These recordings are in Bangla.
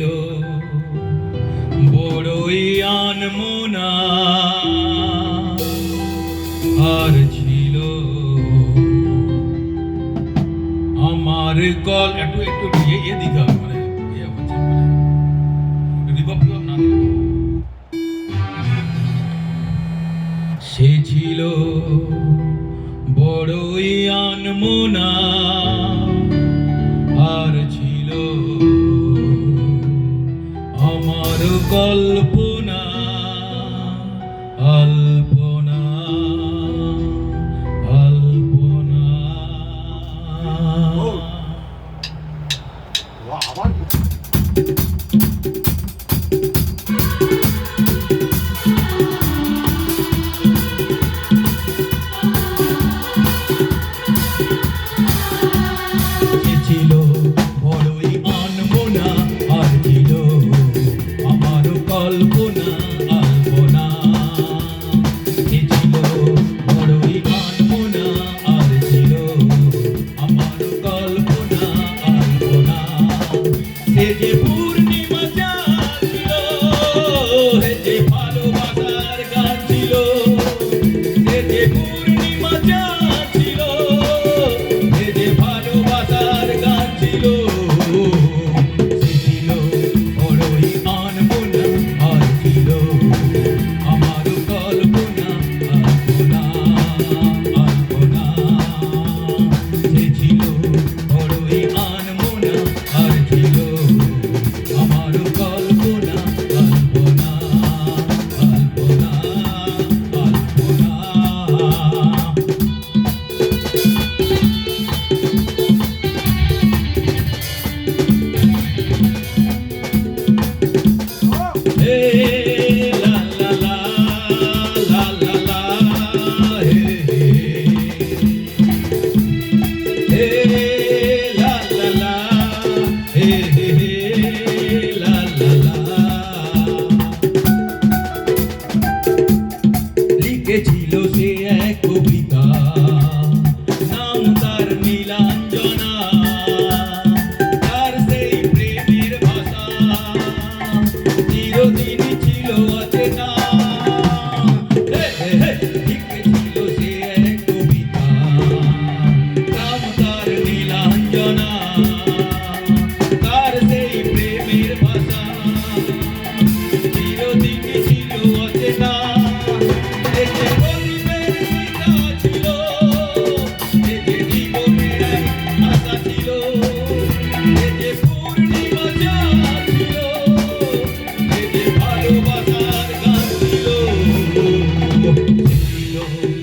ছিল। বড়ই আনমোনা আর ছিল। আমার কল একটু একটু ইয়ে ইয়ে দিঘা মানে সে ছিল বড়ই আনমোনা আর ছিল। শুধু কল্পনা আল্পনা আল্পনা। আবার No.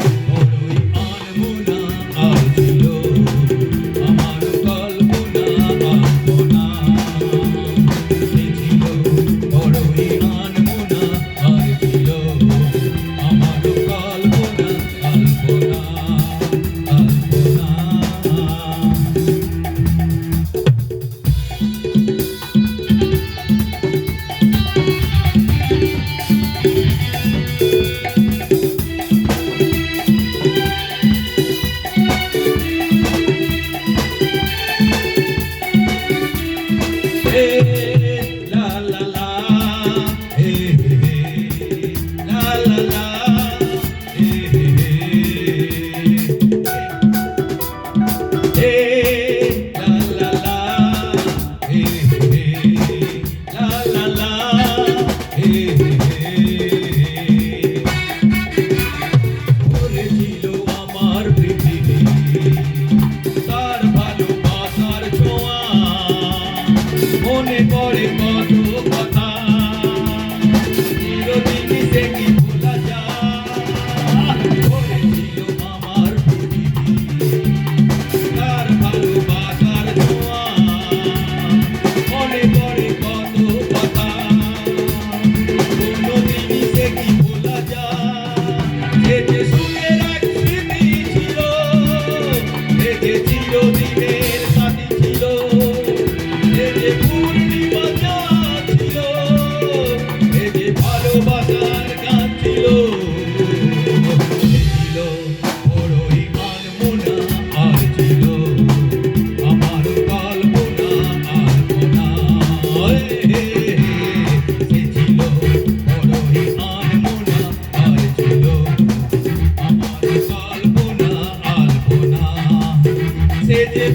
যে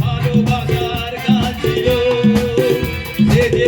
ভালোবাসার কাজ ছিল সে যে